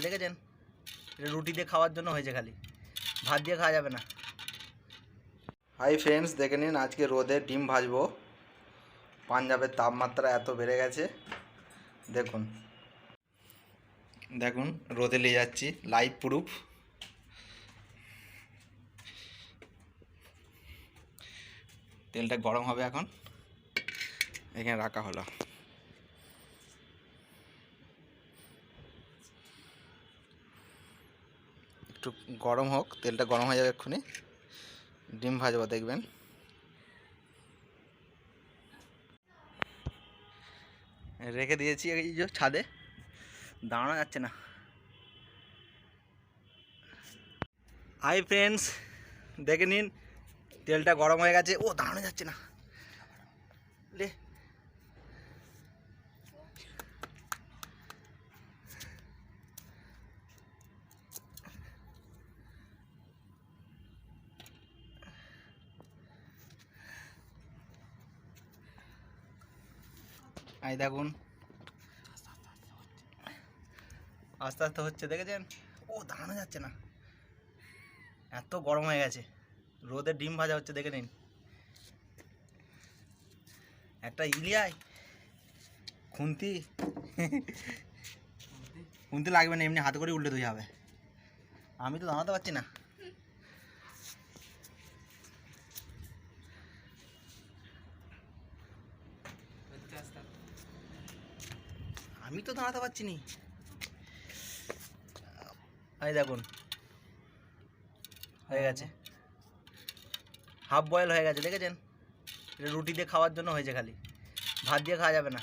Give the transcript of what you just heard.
গেছে দেখেছেন? এটা রুটি দিয়ে খাওয়ার জন্য হয়েছে খালি। ভাত দিয়ে খাওয়া যাবে না। হাই ফ্রেন্ডস দেখে নিন আজকে রোদে ডিম ভাজবো। পাঞ্জাবের তাপমাত্রা এত বেড়ে গেছে। দেখুন। দেখুন, রোদে নিয়ে যাচ্ছি লাইভ প্রুফ তেলটা গরম হবে এখন। এখানে রাখা হলো। একটু গরম হোক, তেলটা গরম হয়ে যাবে এক্ষুনি। ডিম ভাজবো, দেখবেন। রেখে দিয়েছি এই যে ছাদে। দাঁড়ানো যাচ্ছে না। হাই ফ্রেন্ডস দেখে নিন, তেলটা গরম হয়ে গেছে। ও, দাঁড়ানো যাচ্ছে না। লে এই দেখুন। আস্তে আস্তে হচ্ছে, দেখেছেন? ও, দাঁড়ানো যাচ্ছে না। এত গরম হয়ে গেছে। রোদে ডিম ভাজা হচ্ছে, দেখে নিন। একটা ইলিয়ায় খুন্তি। খুন্তি লাগবে না, এমনি হাতে করে উল্টে ধুয়ে হবে। আমি তো দাঁড়াতে পারছি না। আমি তো দাঁড়াতে পারছি নি। এই দেখুন। হয়ে গেছে। হাফ বয়েল হয়ে গেছে, দেখেছেন? এটা রুটি দিয়ে খাওয়ার জন্য হয়েছে খালি। ভাত দিয়ে খাওয়া যাবে না।